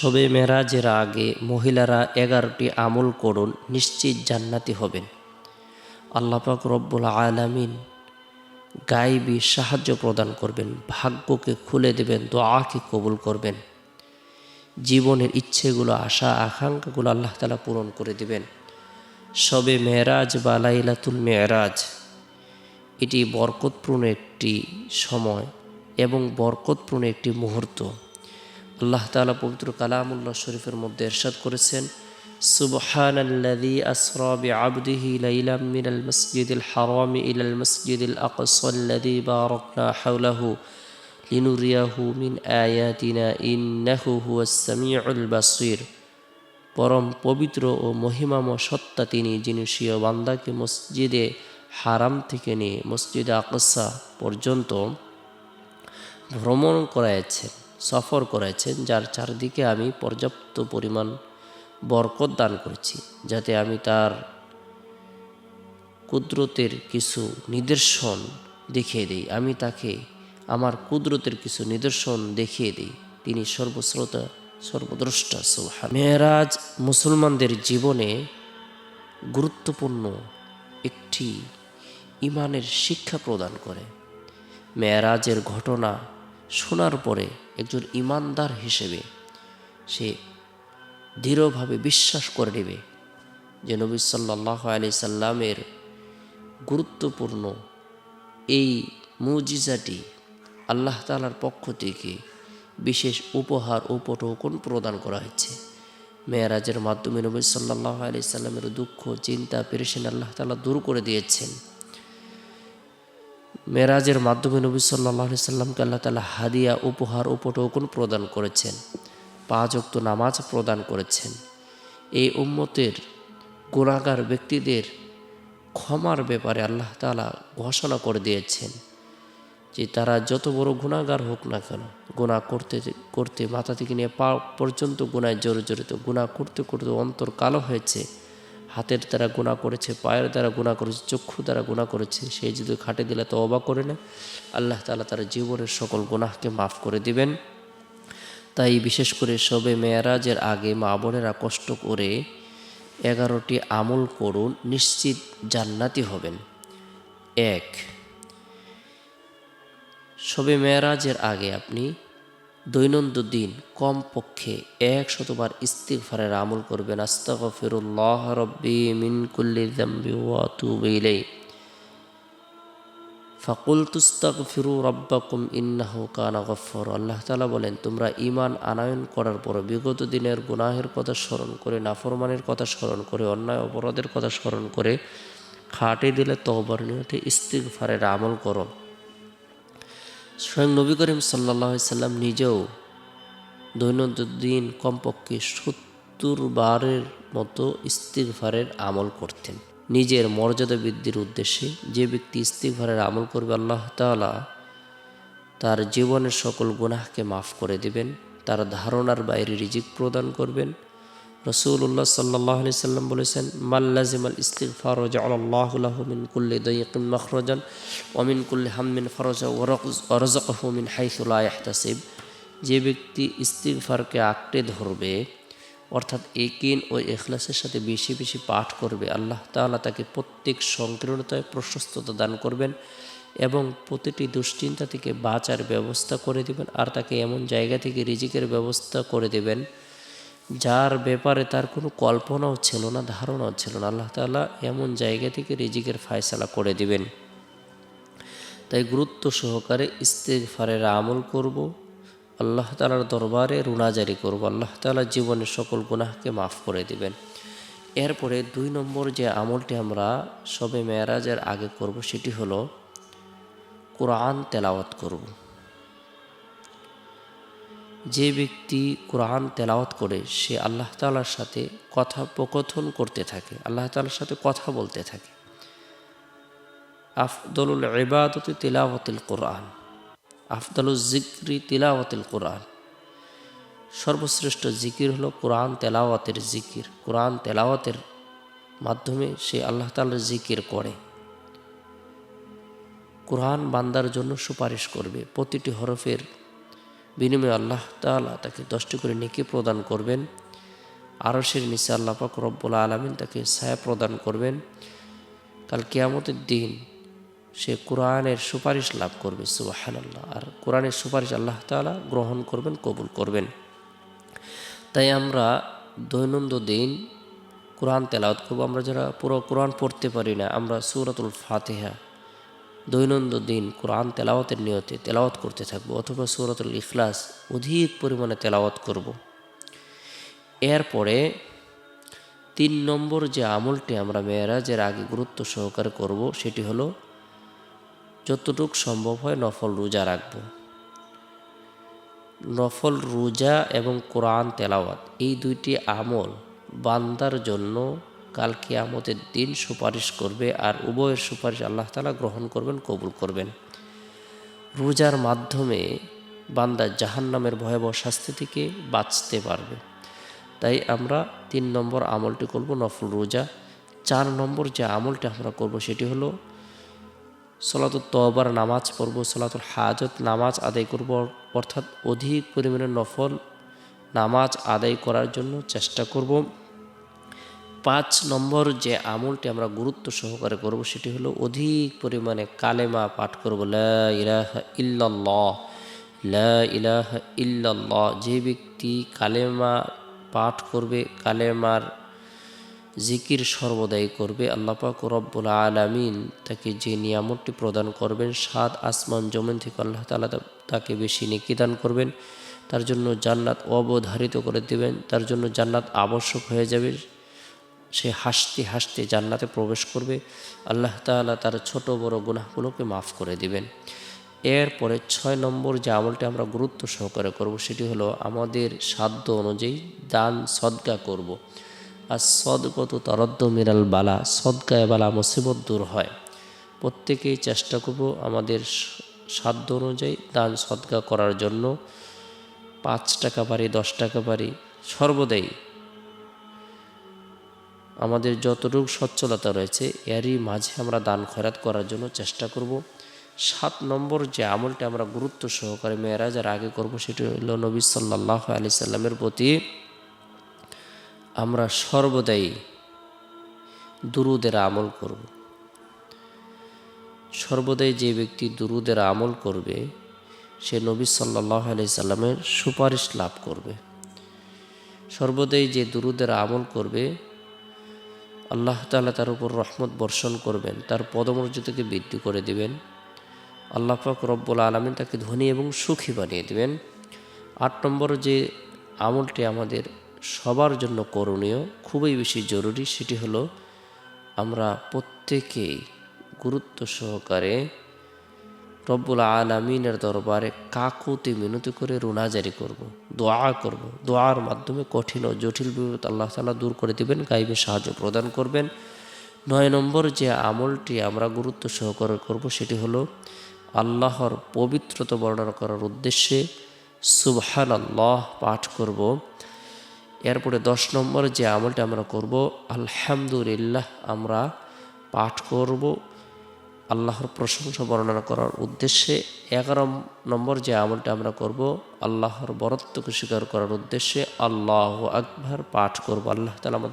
শবে মেরাজের আগে মহিলারা এগারোটি আমল করুন, নিশ্চিত জান্নাতি হবেন। আল্লাপাক রব্বুল আলামিন গাইবি সাহায্য প্রদান করবেন, ভাগ্যকে খুলে দেবেন, দোয়াকে কবুল করবেন। জীবনের ইচ্ছেগুলো, আশা, আকাঙ্ক্ষাগুলো আল্লাহ তালা পূরণ করে দেবেন। সবে মেয়েরাজ বা লাইলাতুল মেয়েরাজ এটি বরকতপূর্ণ একটি সময় এবং বরকতপূর্ণ একটি মুহূর্ত। আল্লাহ তালা পবিত্র কালামুল্লাহ শরীফের মধ্যে এরশাদ করেছেন سبحان الذي أسرى بعبده ليلا من المسجد الحرام إلى المسجد الأقصى الذي باركنا حوله لنريه من آياتنا إنه هو السميع البصير পরম পবিত্র ও মহিমাম সত্তা তিনি যিনি স্বীয় বান্দাকে মসজিদে হারাম থেকে নিয়ে মসজিদে আকসা পর্যন্ত ভ্রমণ করাইছেন সফর করেছেন, যার চারদিকে আমি পর্যাপ্ত পরিমাণ বরকত দান করেছি, যাতে আমি তার কুদরতের কিছু নিদর্শন দেখিয়ে দিই। আমি তাকে, আমার কুদরতের কিছু নিদর্শন দেখিয়ে দিই। তিনি সর্বশ্রোতা, সর্বদ্রষ্টা, সুবহান। মেয়েরাজ মুসলমানদের জীবনে গুরুত্বপূর্ণ একটি ইমানের শিক্ষা প্রদান করে। মেয়েরাজের ঘটনা শোনার পরে একজন ইমানদার হিসেবে সে দৃঢ়ভাবে বিশ্বাস করে নেবে যে নবী সাল্লাহ আলি সাল্লামের গুরুত্বপূর্ণ এই মুজিজাটি আল্লাহ তালার পক্ষ থেকে বিশেষ উপহার উপটোকন প্রদান করা হয়েছে। মেয়েরাজের মাধ্যমে নবী সাল্লাহ আলি সাল্লামের দুঃখ, চিন্তা পেরেছেন আল্লাহ তালা দূর করে দিয়েছেন। মেরাজের মাধ্যমে নবী সাল্লাহ সাল্লামকে আল্লাহ তালা হাদিয়া, উপহার উপটোকন প্রদান করেছেন? পাঁচ অক্ত নামাজ প্রদান করেছেন। এই উম্মতের গুণাগার ব্যক্তিদের ক্ষমার ব্যাপারে আল্লাহ তালা ঘোষণা করে দিয়েছেন যে তারা যত বড় গুণাগার হোক না কেন গুণা করতে করতে মাথা থেকে নিয়ে পা পর্যন্ত গুণায় জড়িত গুণা করতে করতে অন্তর কালো হয়েছে। হাতের দ্বারা গুণা করেছে, পায়ের দ্বারা গুণা করেছে, চক্ষু দ্বারা গুণা করেছে সেই যদি খাটে দিলে তো অবাক করে নেয়। আল্লাহ তালা তার জীবনের সকল গুনাহকে মাফ করে দিবেন। তাই বিশেষ করে সবে মেয়ারাজের আগে মা বোনেরা কষ্ট করে এগারোটি আমল করুন, নিশ্চিত জান্নাতি হবেন। এক, সবে মেয়ারাজের আগে আপনি দৈনন্দিন কমপক্ষে এক শতবার ইস্তিগফারের আমল করবেন। আস্তাগফিরুল্লাহ রব্বি মিন কুল্লি যামবি ওয়া আতুবু ইলাই ফাকুল তুস্তাগফিরু রব্বাকুম ইন্নাহু কানা গফফার। আল্লাহ তাআলা বলেন, তোমরা ঈমান আনায়ন করার পর বিগত দিনের গুনাহের কথা স্মরণ করে, নাফরমানের কথা স্মরণ করে, অন্যায় অপরাধের কথা স্মরণ করে খাটে দিলে তওবার নিয়তে ইস্তিগফারের আমল করো। স্বয়ং নবী করিম সাল্লাম নিজেও দৈনন্দিন কমপক্ষে সত্তর বারের মতো ইস্তিগফারের আমল করতেন। নিজের মর্যাদা বৃদ্ধির উদ্দেশ্যে যে ব্যক্তি ইস্তিগফারের আমল করবে, আল্লাহ তাআলা তার জীবনের সকল গুনাহকে মাফ করে দিবেন, তার ধারণার বাইরে রিজিক প্রদান করবেন রসুল্লাহ সাল্লাহ আলি সাল্লাম বলেছেন মাল্লাজিম আল ইস্তিগফার আল্লাহ মিন কুল্লি দইকিম মখরজান ওমিন কুল্লি হামিন ফরজা ওরজকহু মিন হাইসুল্লাহ ইহতাসিব যে ব্যক্তি ইস্তিগফারকে আঁকড়ে ধরবে, অর্থাৎ একিন ও এখলাসের সাথে বেশি বেশি পাঠ করবে, আল্লাহ তাআলা তাকে প্রত্যেক সংকীর্ণতায় প্রশস্ততা দান করবেন এবং প্রতিটি দুশ্চিন্তা থেকে বাঁচার ব্যবস্থা করে দেবেন, আর তাকে এমন জায়গা থেকে রিজিকের ব্যবস্থা করে দেবেন যার ব্যাপারে তার কোনো কল্পনাও ছিল না, ধারণাও ছিল না। আল্লাহ তাআলা এমন জায়গা থেকে রিজিকের ফায়সালা করে দিবেন। তাই গুরুত্ব সহকারে ইস্তেগফারের আমল করব, আল্লাহ তালার দরবারে রুনাজারি করব, আল্লাহ তালা জীবনের সকল গুনাহকে মাফ করে দিবেন। এরপরে দুই নম্বর যে আমলটি আমরা সবে মেয়ারাজের আগে করব, সেটি হলো কোরআন তেলাওয়াত করব। যে ব্যক্তি কোরআন তেলাওয়াত করে, সে আল্লাহ তালার সাথে কথোপকথন করতে থাকে, আল্লাহ তালার সাথে কথা বলতে থাকে। আফদলুল ইবাদত তিলাওয়াতিল কোরআন আফদলুল জিক্রি তিলাওয়াতিল কোরআন। সর্বশ্রেষ্ঠ জিকির হলো কোরআন তেলাওয়াতের জিকির। কোরআন তেলাওয়াতের মাধ্যমে সে আল্লাহ তালার জিকির করে। কোরআন বান্দার জন্য সুপারিশ করবে, প্রতিটি হরফের বিনিময়ে আল্লাহ তাআলা তাকে দশটি করে নেকি প্রদান করবেন। আরশের নিচে আল্লাহ পাক রব্বুল আলমিন তাকে ছায়া প্রদান করবেন। কাল কেয়ামতের দিন সে কোরআনের সুপারিশ লাভ করবে সুবাহান আল্লাহ আর কোরআনের সুপারিশ আল্লাহ তাআলা গ্রহণ করবেন, কবুল করবেন। তাই আমরা দৈনন্দিন দিন কোরআন তেলাওয়াত করব। আমরা যারা পুরো কোরআন পড়তে পারি না, আমরা সুরাতুল ফাতেহা দৈনন্দিন দিন কোরআন তেলাওয়াতের নিয়তে তেলাওয়াত করতে থাকব অথবা সুরাতুল ইখলাস অধিক পরিমাণে তেলাওয়াত করব। এরপরে তিন নম্বর যে আমলটি আমরা মেয়েরাজের আগে গুরুত্ব সহকারে করব, সেটি হলো যতটুক সম্ভব হয় নফল রোজা রাখব নফল রোজা এবং কোরআন তেলাওয়াত এই দুইটি আমল বান্দার জন্য কাল কিয়ামতের দিন সুপারিশ করবে আর উভয়ের সুপারিশ আল্লাহ তালা গ্রহণ করবেন, কবুল করবেন। রোজার মাধ্যমে বান্দা জাহান্নামের ভয়াবহ শাস্তি থেকে বাঁচতে পারবে। তাই আমরা তিন নম্বর আমলটি করব, নফল রোজা। চার নম্বর যে আমলটি আমরা করব সেটি হলো সলাতুল তবার নামাজ পড়ব, সলাতুল হাজত নামাজ আদায় করব, অর্থাৎ অধিক পরিমাণে নফল নামাজ আদায় করার জন্য চেষ্টা করব। পাঁচ নম্বর যে আমলটি আমরা গুরুত্ব সহকারে করব সেটি হলো অধিক পরিমাণে কালেমা পাঠ করব ইলাহা ইল্লাল্লাহ ইলাহা ইল্লাল্লাহ। যে ব্যক্তি কালেমা পাঠ করবে, কালেমার জিকির সর্বদাই করবে আল্লাপাক রব্বুল আলামিন তাকে যে নিয়ামতটি প্রদান করবেন, সাত আসমান জমিন থেকে আল্লাহ তালা তাকে বেশি নিকিদান করবেন। তার জন্য জান্নাত অবধারিত করে দেবেন, তার জন্য জান্নাত আবশ্যক হয়ে যাবে। সে হাসতে হাসতে জান্নাতে প্রবেশ করবে, আল্লাহ তাআলা তার ছোট বড় গুনাহগুলোকে মাফ করে দিবেন। এরপরে ছয় নম্বর যে আমলটি আমরা গুরুত্ব সহকারে করব সেটি হলো আমাদের সাধ্য অনুযায়ী দান সদকা করব। আর সদগত তরদ্দ মিরাল বালা সদকায় বালা মুসিবত দূর হয়। প্রত্যেকেই চেষ্টা করব আমাদের সাধ্য অনুযায়ী দান সদকা করার জন্য। পাঁচ টাকা পারি, দশ টাকা পারি, সর্বদাই আমাদের যতটুকু সচ্ছলতা রয়েছে, এরই মাঝে আমরা দান খয়রাত করার জন্য চেষ্টা করব। সাত নম্বর যে আমলটা আমরা গুরুত্ব সহকারে মেয়েরাজের আগে করব সেটি হলো নবী সাল্লাহ আলি সাল্লামের প্রতি আমরা সর্বদাই দুরুদের আমল করব। সর্বদাই যে ব্যক্তি দুরুদের আমল করবে, সে নবী সাল্লাহ আলি সাল্লামের সুপারিশ লাভ করবে। সর্বদাই যে দুরুদের আমল করবে আল্লাহ তালা তার উপর রহমত বর্ষণ করবেন, তার পদমর্যাদাকে বৃদ্ধি করে দেবেন। আল্লাহ পাক রব্বুল আলমিন তাকে ধনী এবং সুখী বানিয়ে দেবেন। আট নম্বর যে আমলটি আমাদের সবার জন্য করণীয়, খুবই বেশি জরুরি, সেটি হলো আমরা প্রত্যেকেই গুরুত্ব সহকারে রব্বুল আলমিনের দরবারে কাকুতি মিনতি করে রুনাজারি করব। দোয়া করব। দোয়ার মাধ্যমে কঠিন ও জটিল বিপদ আল্লাহ তালা দূর করে দেবেন, গাইবে সাহায্য প্রদান করবেন নয় নম্বর যে আমলটি আমরা গুরুত্ব সহকারে করব সেটি হলো আল্লাহর পবিত্রতা বর্ণনা করার উদ্দেশ্যে সুবহান আল্লাহ পাঠ করব এরপরে দশ নম্বর যে আমলটা আমরা করব, আলহামদুলিল্লাহ আমরা পাঠ করব আল্লাহর প্রশংসা বর্ণনা করার উদ্দেশ্যে এগারো নম্বর যে আমলটা আমরা করব, আল্লাহর বরত্বকে স্বীকার করার উদ্দেশ্যে আল্লাহ আকবার পাঠ করব। আল্লাহ তালা আমাদের